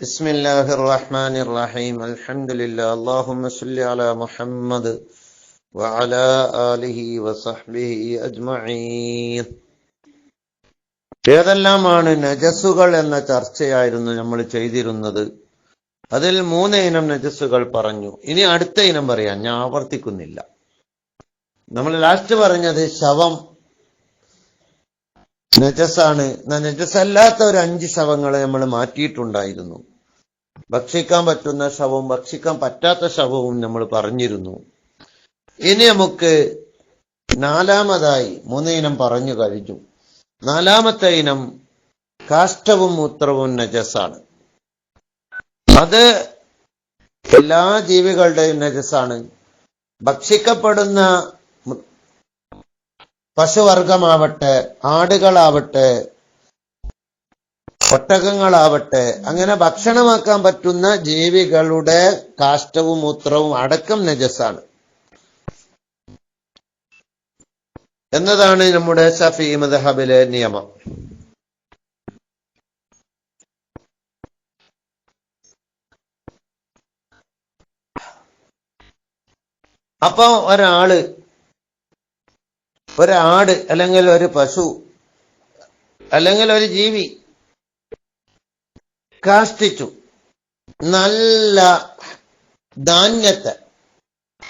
بسم الله الرحمن الرحيم الحمد لله اللهم صل على محمد وعلى آله وصحبه أجمعين ഏതെല്ലാമാണ് നജസ്സുകൾ എന്ന ചർച്ചയായിരുന്നു നമ്മൾ ചെയ്തിരുന്നത് അതിൽ മൂന്ന് ഇനം നജസ്സുകൾ പറഞ്ഞു ഇനി അടുത്ത ഇനം പറയാം ഞാൻ ആവർത്തിക്കുന്നില്ല നമ്മൾ ലാസ്റ്റ് പറഞ്ഞത് ശവം നജസാണ്. നജസല്ലാത്ത ഒരു അഞ്ച് ശവങ്ങളെ നമ്മൾ മാറ്റിയിട്ടുണ്ടായിരുന്നു. ഭക്ഷിക്കാൻ പറ്റുന്ന ശവവും ഭക്ഷിക്കാൻ പറ്റാത്ത ശവവും നമ്മൾ പറഞ്ഞിരുന്നു. ഇനി നമുക്ക് നാലാമതായി മൂന്ന് ഇനം പറഞ്ഞു കഴിഞ്ഞു. നാലാമത്തെ ഇനം കാഷ്ടവും മൂത്രവും നജസാണ് അത് എല്ലാ ജീവികളുടെയും നജസാണ് ഭക്ഷിക്കപ്പെടുന്ന പശുവർഗമാവട്ടെ ആടുകളാവട്ടെ ഒട്ടകങ്ങളാവട്ടെ അങ്ങനെ ഭക്ഷണമാക്കാൻ പറ്റുന്ന ജീവികളുടെ കാഷ്ടവും മൂത്രവും അടക്കം നജസാണ് എന്നതാണ് നമ്മുടെ ഷഫി മദഹബിലെ നിയമം. അപ്പൊ ഒരാൾ ഒരാട് അല്ലെങ്കിൽ ഒരു പശു അല്ലെങ്കിൽ ഒരു ജീവി കാഷ്ടിച്ചു. നല്ല ധാന്യത്തെ.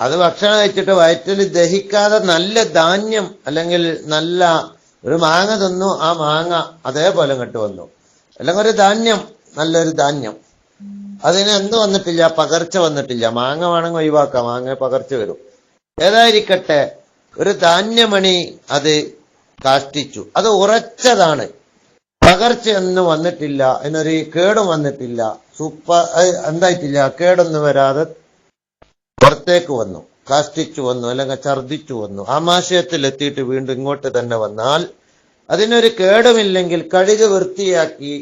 അത് ഭക്ഷണം വെച്ചിട്ട് വയറ്റിൽ ദഹിക്കാതെ നല്ല ധാന്യം അല്ലെങ്കിൽ നല്ല ഒരു മാങ്ങ തിന്നു ആ മാങ്ങ അതേപോലെ ഇങ്ങോട്ട് വന്നു. അല്ലെങ്കിൽ ഒരു ധാന്യം നല്ലൊരു ധാന്യം. അതിന് എന്ത് വന്നിട്ടില്ല? പകർച്ച വന്നിട്ടില്ല. മാങ്ങ വേണമെങ്കിൽ ഒഴിവാക്കാം. മാങ്ങ പകർച്ച വരും. ഏതായിരിക്കട്ടെ? ഒരു ധാന്യമണി അത് കാഷ്ടിച്ചു. അത് ഉറച്ചതാണ്. പകർച്ചയൊന്നും വന്നിട്ടില്ല എന്നൊരു കേടും വന്നിട്ടില്ല. സൂപ്പ എന്തായിട്ടില്ല കേടൊന്നും വരാതെ പുറത്തേക്ക് വന്നു. കാഷ്ടിച്ചു വന്നു അല്ലെങ്കിൽ ഛർദിച്ചു വന്നു. ആമാശയത്തിൽ എത്തിയിട്ട് വീണ്ടും ഇങ്ങോട്ട് തന്നെ വന്നാൽ അതിനൊരു കേടുമില്ലെങ്കിൽ കഴുകി വൃത്തിയാക്കി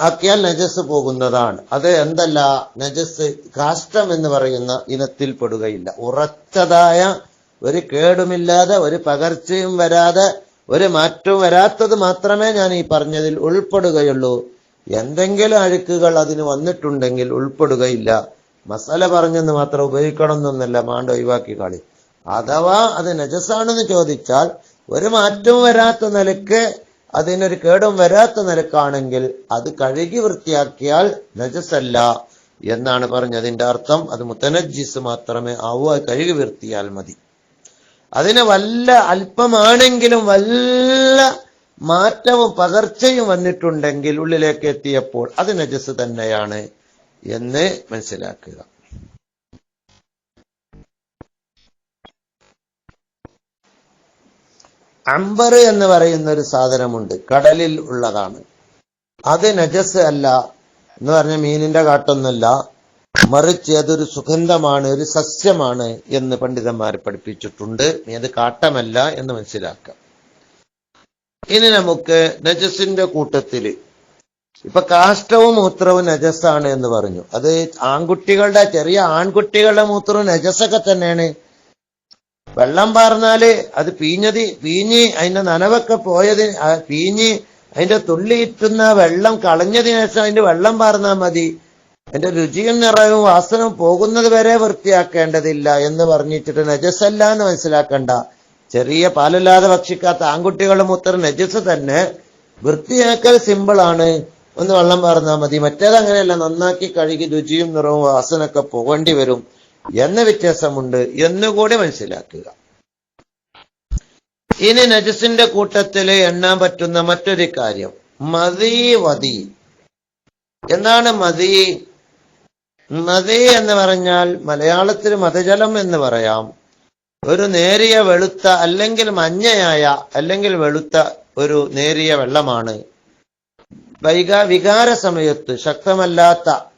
ആക്കിയാൽ നജസ് പോകുന്നതാണ്. അത് എന്തല്ല? നജസ് കാഷ്ടം എന്ന് പറയുന്ന ഇനത്തിൽ പെടുകയില്ല. ഉറച്ചതായ ഒരു കേടുമില്ലാതെ ഒരു പകർച്ചയും വരാതെ ഒരു മാറ്റവും വരാത്തത് മാത്രമേ ഞാൻ ഈ പറഞ്ഞതിൽ ഉൾപ്പെടുകയുള്ളൂ. എന്തെങ്കിലും അഴുക്കുകൾ അതിന് വന്നിട്ടുണ്ടെങ്കിൽ ഉൾപ്പെടുകയില്ല. മസാല പറഞ്ഞെന്ന് മാത്രം ഉപയോഗിക്കണം എന്നൊന്നല്ല മാണ്ട ഒഴിവാക്കി കളി. അഥവാ അത് നജസാണെന്ന് ചോദിച്ചാൽ ഒരു മാറ്റവും വരാത്ത നിലയ്ക്ക് അതിനൊരു കേടും വരാത്ത നിലക്കാണെങ്കിൽ അത് കഴുകി വൃത്തിയാക്കിയാൽ നജസല്ല എന്നാണ് പറഞ്ഞതിന്റെ അർത്ഥം. അത് മുത്തനജിസ് മാത്രമേ ആവൂ അത് കഴുകി വൃത്തിയാൽ മതി. അതിന് വല്ല അല്പമാണെങ്കിലും വല്ല മാറ്റവും പകർച്ചയും വന്നിട്ടുണ്ടെങ്കിൽ ഉള്ളിലേക്ക് എത്തിയപ്പോൾ അത് നജസ് തന്നെയാണ് എന്ന് മനസ്സിലാക്കുക. അമ്പർ എന്ന് പറയുന്ന ഒരു സാധനമുണ്ട്. കടലിൽ ഉള്ളതാണ്. അത് നജസ് അല്ല. എന്ന് പറഞ്ഞ മീനിന്റെ കാട്ടൊന്നല്ല. മറിച്ച് അതൊരു സുഗന്ധമാണ് ഒരു സസ്യമാണ് എന്ന് പണ്ഡിതന്മാർ പഠിപ്പിച്ചിട്ടുണ്ട്. അത് കാട്ടമല്ല എന്ന് മനസ്സിലാക്കാം. ഇനി നമുക്ക് നജസിന്റെ കൂട്ടത്തിൽ. ഇപ്പൊ കാഷ്ടവും മൂത്രവും നജസ്സാണ് എന്ന് പറഞ്ഞു. അത് ആൺകുട്ടികളുടെ ചെറിയ ആൺകുട്ടികളുടെ മൂത്രവും നജസ്സൊക്കെ തന്നെയാണ്. വെള്ളം പാർന്നാൽ അത് പീഞ്ഞത് പീഞ്ഞ് അതിന്റെ നനവൊക്കെ പോയതിന് പീഞ്ഞ് അതിന്റെ തുള്ളിയിട്ടുന്ന വെള്ളം കളഞ്ഞതിന് ശേഷം അതിന്റെ വെള്ളം പാർന്നാൽ മതി. അതിന്റെ രുചിയും നിറവും വാസനവും പോകുന്നത് വരെ വൃത്തിയാക്കേണ്ടതില്ല എന്ന് പറഞ്ഞിട്ട് നജസ്സല്ല എന്ന് മനസ്സിലാക്കണ്ട. ചെറിയ പാലല്ലാതെ ഭക്ഷിക്കാത്ത ആൺകുട്ടികളുടെ മൂത്രം നജസ് തന്നെ. വൃത്തിയാക്കൽ സിമ്പിളാണ്. ഒന്ന് വെള്ളം പാർന്നാൽ മതി. മറ്റേത് അങ്ങനെയല്ല നന്നാക്കി കഴുകി രുചിയും നിറവും വാസനൊക്കെ പോകേണ്ടി വരും. എന്ന വ്യത്യാസമുണ്ട് എന്നുകൂടി മനസ്സിലാക്കുക. ഇനി നജസിന്റെ കൂട്ടത്തിൽ എണ്ണാൻ പറ്റുന്ന മറ്റൊരു കാര്യം. മതി വതി എന്താണ് മതി മതി എന്ന് പറഞ്ഞാൽ മലയാളത്തിൽ മതജലം എന്ന് പറയാം. ഒരു നേരിയ വെളുത്ത അല്ലെങ്കിൽ മഞ്ഞയായ അല്ലെങ്കിൽ വെളുത്ത ഒരു നേരിയ വെള്ളമാണ്. വൈകാ വികാര സമയത്ത് ശക്തമല്ലാത്ത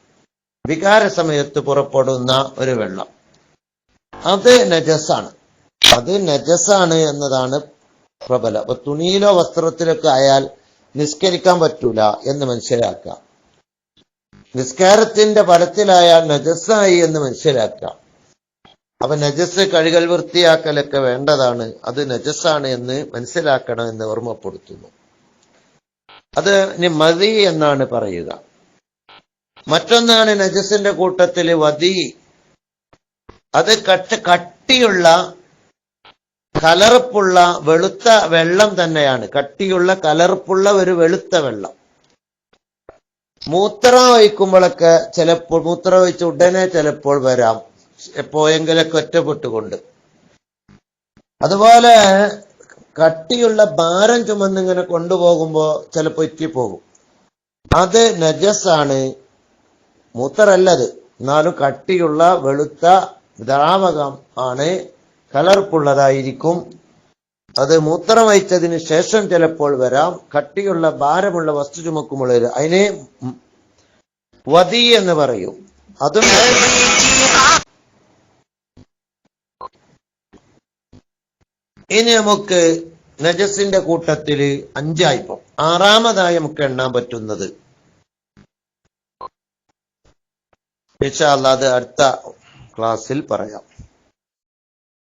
വികാര സമയത്ത് പുറപ്പെടുന്ന ഒരു വെള്ളം. അത് നജസാണ് അത് നജസാണ് എന്നതാണ് പ്രബലം. അപ്പൊ തുണിയിലോ വസ്ത്രത്തിലൊക്കെ ആയാൽ നിസ്കരിക്കാൻ പറ്റൂല എന്ന് മനസ്സിലാക്കാം നിസ്കാരത്തിന്റെ ഫലത്തിലായാൽ നജസ്സായി എന്ന് മനസ്സിലാക്കാം അപ്പൊ നജസ് കഴുകൽ വൃത്തിയാക്കലൊക്കെ വേണ്ടതാണ്. അത് നജസ്സാണ് എന്ന് മനസ്സിലാക്കണം എന്ന് ഓർമ്മപ്പെടുത്തുന്നു. അത് മതി എന്നാണ് പറയുക. മറ്റൊന്നാണ് നജസിന്റെ കൂട്ടത്തിൽ വതി അത് കട്ട കട്ടിയുള്ള കലർപ്പുള്ള വെളുത്ത വെള്ളം തന്നെയാണ്. കട്ടിയുള്ള കലർപ്പുള്ള ഒരു വെളുത്ത വെള്ളം. മൂത്രം ഒഴിക്കുമ്പോഴൊക്കെ ചിലപ്പോൾ മൂത്രം ഒഴിച്ച് ഉടനെ ചിലപ്പോൾ വരാം. എപ്പോയെങ്കിലൊക്കെ ഒറ്റപ്പെട്ടുകൊണ്ട്. അതുപോലെ കട്ടിയുള്ള ഭാരം ചുമന്നിങ്ങനെ കൊണ്ടുപോകുമ്പോ ചിലപ്പോ ഇറ്റിപ്പോകും. അത് നജസാണ് മൂത്രല്ലത് എന്നാലും കട്ടിയുള്ള വെളുത്ത ദ്രാവകം ആണ് കലർപ്പുള്ളതായിരിക്കും. അത് മൂത്രം വഹിച്ചതിന് ശേഷം ചിലപ്പോൾ വരാം. കട്ടിയുള്ള ഭാരമുള്ള വസ്തു ചുമക്കുമ്പോൾ അതിനെ വതി എന്ന് പറയും. അതും ഇനി നമുക്ക് നജസിന്റെ കൂട്ടത്തിൽ അഞ്ചായിപ്പം ആറാമതായി നമുക്ക് എണ്ണാൻ പറ്റുന്നത് ഇൻഷാ അല്ലാതെ അടുത്ത ക്ലാസ്സിൽ പറയാം